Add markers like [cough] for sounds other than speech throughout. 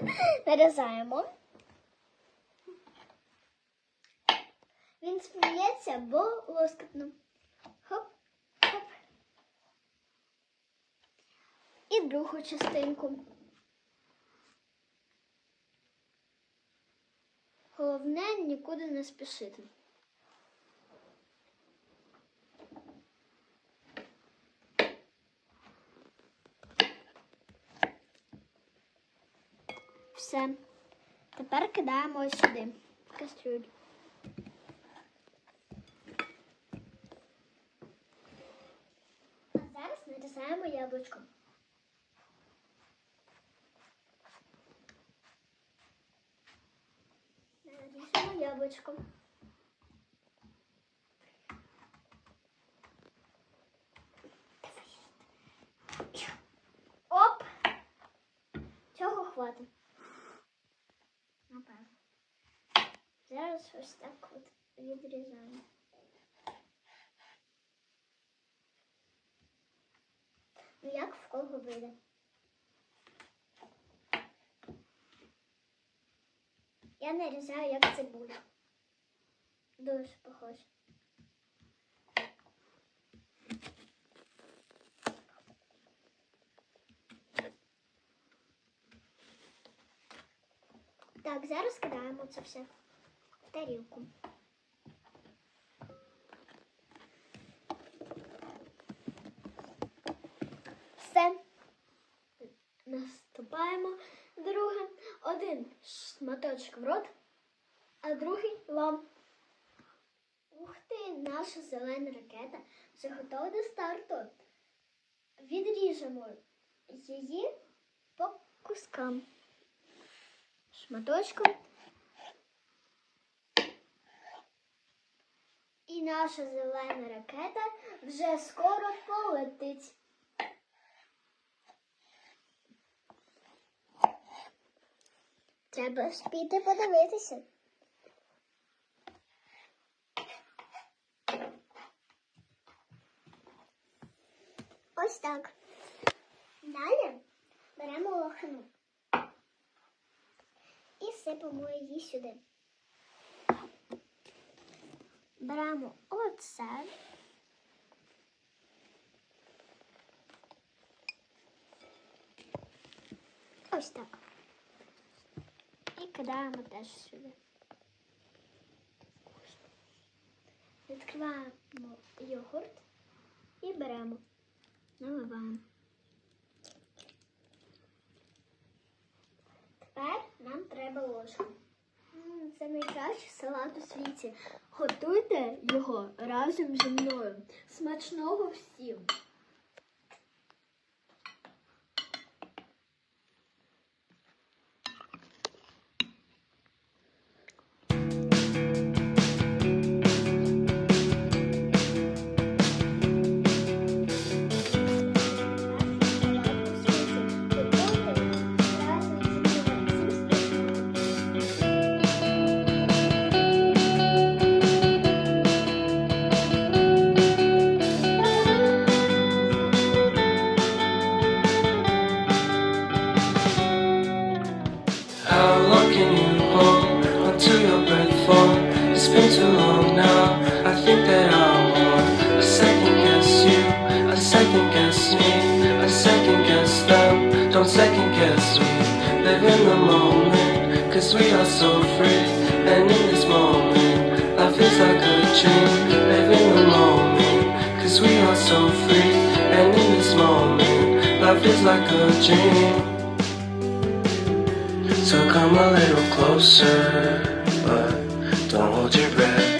[laughs] нарізаємо. Він сміється, бо лоскотно. Хоп, хоп. І другу частинку. Головне нікуди не спішити. Все. Тепер кидаємо ось сюди в кастрюлю. А зараз нарізаємо яблучко. Нарізаємо яблучко. Зараз ось так от відрізаємо. Ну як в кого вийде? Я нарізаю як цибулю. Дуже похоже. Так, зараз кидаємо це все тарілку. Все. Наступаємо друге. Один шматочок в рот, а другий вам. Ух ти, наша зелена ракета вже готова до старту. Відріжемо її по кускам. Шматочком. І наша зелена ракета вже скоро полетить. Треба ж піти подивитися. Ось так. Далі беремо лохану і сипемо її сюди. Беремо оце. Ось так. І кидаємо теж сюди. Відкриваємо йогурт і беремо, наливаємо. Тепер нам треба ложку. Це найкращий салат у світі. Готуйте його разом зі мною. Смачного всім! Don't second guess me. Live in the moment, cause we are so free. And in this moment, life is like a dream. Live in the moment, cause we are so free. And in this moment, life is like a dream. So come a little closer, but don't hold your breath.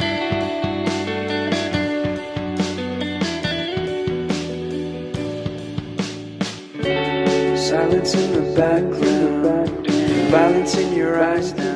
Silence in the background, violence in your eyes now.